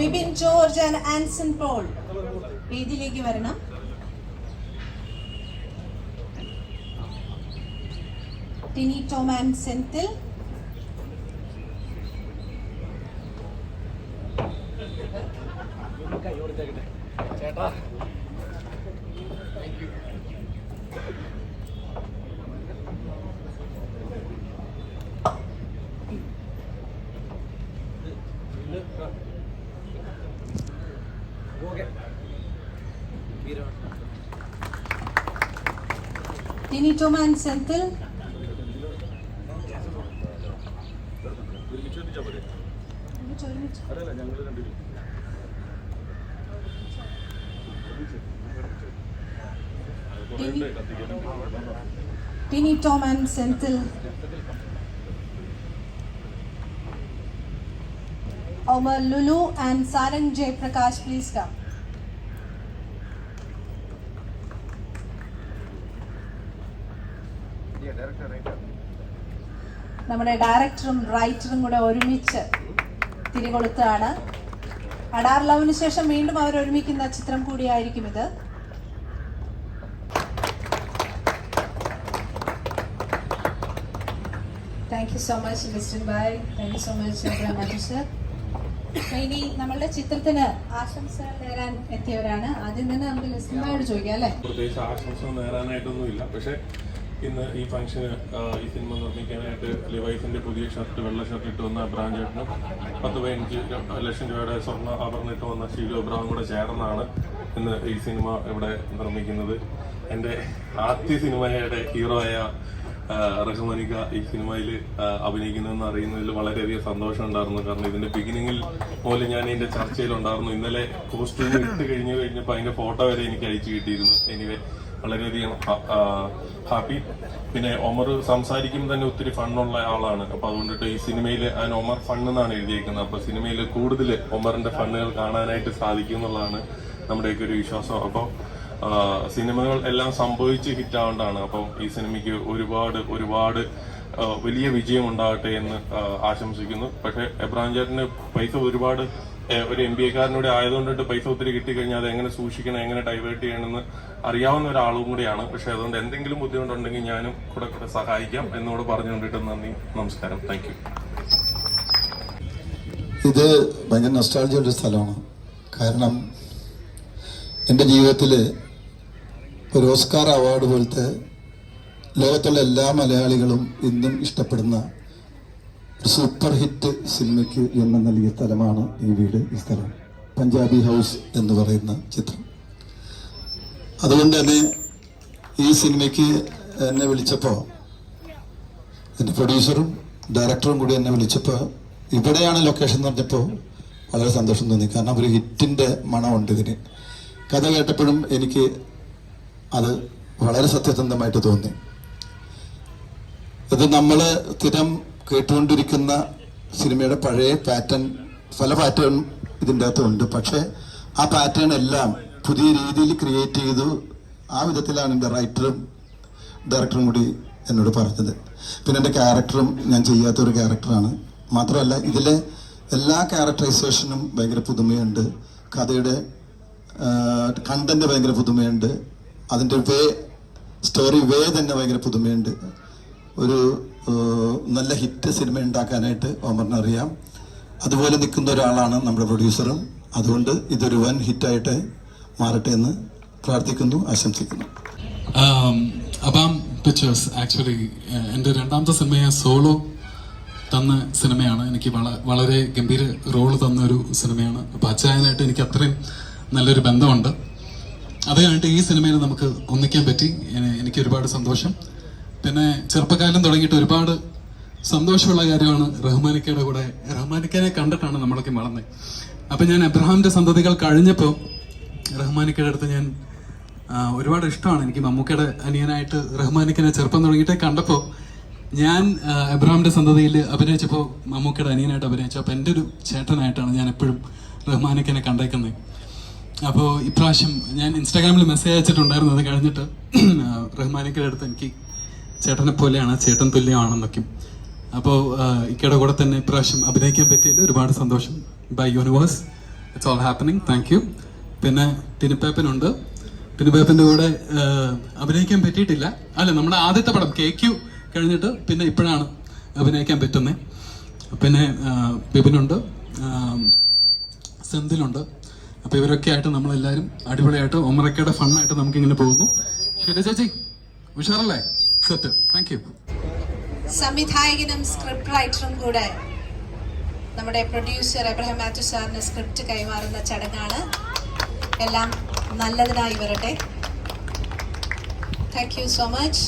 Bibin George and Anson Paul. വേദിയിലേക്ക് വരണം. Tini Tom and Senthil. Tini Any Toma and Senthil? Tini, Tom and Senthil. Omar Lulu and Sarang J. Prakash, please come. നമ്മുടെ ഡയറക്ടറും റൈറ്ററും കൂടെ ഒരുമിച്ച് തിരികൊളുത്താണ് അഡാർ ലവിന് ശേഷം വീണ്ടും അവർ ഒരുമിക്കുന്ന ചിത്രം കൂടിയായിരിക്കും ഇത്. Thank you so much mister bye thank you so much sir ഇനി നമ്മളുടെ ചിത്രത്തിന് ആശംസകൾ നേരാൻ എത്തിയവരാണ്. ആദ്യം തന്നെ നമുക്ക് ലിസ്റ്റിനോട് ചോദിക്കാം അല്ലേ? പ്രത്യേകിച്ച് ആശംസ നേരാനായിട്ടൊന്നുമില്ല. പക്ഷെ ഇന്ന് ഈ ഫംഗ്ഷന് ഈ സിനിമ നിർമ്മിക്കാനായിട്ട് ലിവൈസിന്റെ പുതിയ ഷർട്ട് വെള്ള ഷർട്ട് ഇട്ട് വന്ന ബ്രാഞ്ചേട്ടനും ചേട്ടനും പത്ത് പതിനഞ്ച് ലക്ഷം രൂപയുടെ സ്വർണ ആഭരണം ഇട്ട് വന്ന ഷീലു അബ്രാം കൂടെ ചേർന്നാണ് ഇന്ന് ഈ സിനിമ ഇവിടെ നിർമ്മിക്കുന്നത്. എന്റെ ആദ്യ സിനിമയുടെ ഹീറോ ആയ ആ, റഹ്മാനിക ഈ സിനിമയിൽ അഭിനയിക്കുന്നതെന്ന് അറിയുന്നതിൽ വളരെയധികം സന്തോഷം ഉണ്ടായിരുന്നു. കാരണം ഇതിന്റെ ബിഗിനിങ്ങിൽ മുതൽ ഞാൻ ഇതിന്റെ ചർച്ചയിലുണ്ടായിരുന്നു ഇന്നലെ കോസ്റ്റ്യൂം ഇട്ട് കഴിഞ്ഞു കഴിഞ്ഞപ്പോൾ അതിന്റെ ഫോട്ടോ വരെ എനിക്ക് അയച്ചു കിട്ടിയിരുന്നു. എനിവേ വളരെയധികം ഹാപ്പി. പിന്നെ ഒമർ സംസാരിക്കുമ്പോൾ തന്നെ ഒത്തിരി ഫണ്ണുള്ള ആളാണ്. അപ്പൊ അതുകൊണ്ടിട്ട് ഈ സിനിമയിൽ അതിന് ഒമർ ഫണ്ണ് എന്നാണ് എഴുതിയിരിക്കുന്നത് അപ്പൊ സിനിമയിൽ കൂടുതൽ ഒമറിന്റെ ഫണ്ണുകൾ കാണാനായിട്ട് സാധിക്കും എന്നുള്ളതാണ് നമ്മുടെയൊക്കെ ഒരു വിശ്വാസം. അപ്പോൾ സിനിമകൾ എല്ലാം സംഭവിച്ച് ഹിറ്റ് ആവേണ്ടതാണ് അപ്പം ഈ സിനിമയ്ക്ക് ഒരുപാട് ഒരുപാട് വലിയ വിജയം ഉണ്ടാകട്ടെ എന്ന് ആശംസിക്കുന്നു. പക്ഷെ എബ്രാം ചേട്ടന് പൈസ ഒരുപാട് ഒരു എം ബി എക്കാരനൂടെ ആയതുകൊണ്ടിട്ട് പൈസ ഒത്തിരി കിട്ടിക്കഴിഞ്ഞാൽ അത് എങ്ങനെ സൂക്ഷിക്കണം എങ്ങനെ ഡൈവേർട്ട് ചെയ്യണമെന്ന് അറിയാവുന്ന ഒരാളും കൂടിയാണ്. പക്ഷെ അതുകൊണ്ട് എന്തെങ്കിലും ബുദ്ധിമുട്ടുണ്ടെങ്കിൽ ഞാനും കൂടെ കൂടെ സഹായിക്കാം എന്നോട് പറഞ്ഞുകൊണ്ടിട്ട് നന്ദി നമസ്കാരം. താങ്ക് ഇത് ഭയങ്കര നൊസ്റ്റാൾജിയ സ്ഥലമാണ്. കാരണം എന്റെ ജീവിതത്തിൽ ഒരു ഓസ്കാർ അവാർഡ് പോലത്തെ ലോകത്തുള്ള എല്ലാ മലയാളികളും ഇന്നും ഇഷ്ടപ്പെടുന്ന സൂപ്പർ ഹിറ്റ് സിനിമയ്ക്ക് ജന്മം നൽകിയ സ്ഥലമാണ് ഈ വീട് ഈ സ്ഥലം. പഞ്ചാബി ഹൗസ് എന്ന് പറയുന്ന ചിത്രം. അതുകൊണ്ട് തന്നെ ഈ സിനിമയ്ക്ക് എന്നെ വിളിച്ചപ്പോൾ എന്റെ പ്രൊഡ്യൂസറും ഡയറക്ടറും കൂടി എന്നെ വിളിച്ചപ്പോൾ ഇവിടെയാണ് ലൊക്കേഷൻ എന്ന് പറഞ്ഞപ്പോൾ വളരെ സന്തോഷം തോന്നി. കാരണം ഒരു ഹിറ്റിന്റെ മണമുണ്ട് ഇതിന്. കഥ കേട്ടപ്പോഴും എനിക്ക് അത് വളരെ സത്യസന്ധമായിട്ട് തോന്നി. ഇത് നമ്മൾ സ്ഥിരം കേട്ടുകൊണ്ടിരിക്കുന്ന സിനിമയുടെ പഴയ പാറ്റേൺ പല പാറ്റേൺ ഇതിന്റെ അകത്തുണ്ട്. പക്ഷേ ആ പാറ്റേൺ എല്ലാം പുതിയ രീതിയിൽ ക്രിയേറ്റ് ചെയ്തു ആ വിധത്തിലാണ് എന്റെ റൈറ്ററും ഡയറക്ടറും കൂടി എന്നോട് പറഞ്ഞത്. പിന്നെ എന്റെ ക്യാരക്ടറും ഞാൻ ചെയ്യാത്ത ഒരു ക്യാരക്ടറാണ് മാത്രമല്ല ഇതിലെ എല്ലാ ക്യാരക്ടറൈസേഷനും ഭയങ്കര പുതുമയുണ്ട്. കഥയുടെ കണ്ടന്റ് ഭയങ്കര പുതുമയുണ്ട്. അതിന്റെ വേ സ്റ്റോറി വേ തന്നെ ഭയങ്കര പുതുമയുണ്ട്. ഒരു നല്ല ഹിറ്റ് സിനിമ ഉണ്ടാക്കാനായിട്ട് ഓമറിനറിയാം അതുപോലെ നിൽക്കുന്ന ഒരാളാണ് നമ്മുടെ പ്രൊഡ്യൂസറും. അതുകൊണ്ട് ഇതൊരു വൻ ഹിറ്റായിട്ട് മാറട്ടെ എന്ന് പ്രാർത്ഥിക്കുന്നു ആശംസിക്കുന്നു. അബാം പിക്ചേഴ്സ് ആക്ച്വലി എന്റെ രണ്ടാമത്തെ സിനിമയെ സോളോ തന്ന സിനിമയാണ്. എനിക്ക് വള വളരെ ഗംഭീര റോൾ തന്ന ഒരു സിനിമയാണ്. അപ്പം അച്ചായനായിട്ട് എനിക്ക് അത്രയും നല്ലൊരു ബന്ധമുണ്ട്. അത് കഴിഞ്ഞിട്ട് ഈ സിനിമയിൽ നമുക്ക് ഒന്നിക്കാൻ പറ്റി. എനിക്ക് ഒരുപാട് സന്തോഷം. പിന്നെ ചെറുപ്പകാലം തുടങ്ങിയിട്ട് ഒരുപാട് സന്തോഷമുള്ള കാര്യമാണ് റഹ്മാനിക്കയുടെ കൂടെ. റഹ്മാനിക്കനെ കണ്ടിട്ടാണ് നമ്മളൊക്കെ വളർന്നത് അപ്പം ഞാൻ അബ്രഹാമിന്റെ സന്തതികൾ കഴിഞ്ഞപ്പോൾ റഹ്മാനിക്കയുടെ അടുത്ത് ഞാൻ ഒരുപാട് ഇഷ്ടമാണ് എനിക്ക് മമ്മൂക്കയുടെ അനിയനായിട്ട് റഹ്മാനിക്കനെ ചെറുപ്പം തുടങ്ങിയിട്ട് കണ്ടപ്പോൾ ഞാൻ ആ, സന്തതിയിൽ അഭിനയിച്ചപ്പോൾ മമ്മൂക്കയുടെ അനിയനായിട്ട് അഭിനയിച്ചു അപ്പോൾ എന്റെ ഒരു ചേട്ടനായിട്ടാണ് ഞാൻ എപ്പോഴും റഹ്മാനിക്കനെ കണ്ടേക്കുന്നത്. അപ്പോൾ ഇപ്രാവശ്യം ഞാൻ ഇൻസ്റ്റാഗ്രാമിൽ മെസ്സേജ് അയച്ചിട്ടുണ്ടായിരുന്നു അത് കഴിഞ്ഞിട്ട് റഹ്മാനിക്കയുടെ അടുത്ത് എനിക്ക് ചേട്ടനെ പോലെയാണ് ചേട്ടൻ തുല്യമാണെന്നൊക്കെ. അപ്പോൾ ഇക്കയുടെ കൂടെ തന്നെ ഇപ്രാവശ്യം അഭിനയിക്കാൻ പറ്റിയതിൽ ഒരുപാട് സന്തോഷം. By universe it's all happening thank you പിന്നെ ടിനിപ്പേപ്പനുണ്ട് ടിനിപ്പേപ്പന്റെ കൂടെ അഭിനയിക്കാൻ പറ്റിയിട്ടില്ല. അല്ല നമ്മുടെ ആദ്യത്തെ പടം കെ ക്യു കഴിഞ്ഞിട്ട് പിന്നെ ഇപ്പോഴാണ് അഭിനയിക്കാൻ പറ്റുന്നത് പിന്നെ ബിബിനുണ്ട് സെന്തിലുണ്ട്. അപ്പം ഇവരൊക്കെ ആയിട്ട് നമ്മളെല്ലാവരും അടിപൊളിയായിട്ട് ഒമറക്കയുടെ ഫണ്ണായിട്ട് നമുക്കിങ്ങനെ പോകുന്നു. ശരി ചേച്ചി ഉഷാറല്ലേ? സെറ്റ് താങ്ക് യു സംവിധായകനും സ്ക്രിപ്റ്റ് റൈറ്ററും കൂടെ നമ്മുടെ പ്രൊഡ്യൂസർ എബ്രഹാം മാത്യു സാറിന് സ്ക്രിപ്റ്റ് കൈമാറുന്ന ചടങ്ങാണ്. എല്ലാം നല്ലതിനായി വരട്ടെ. Thank you so much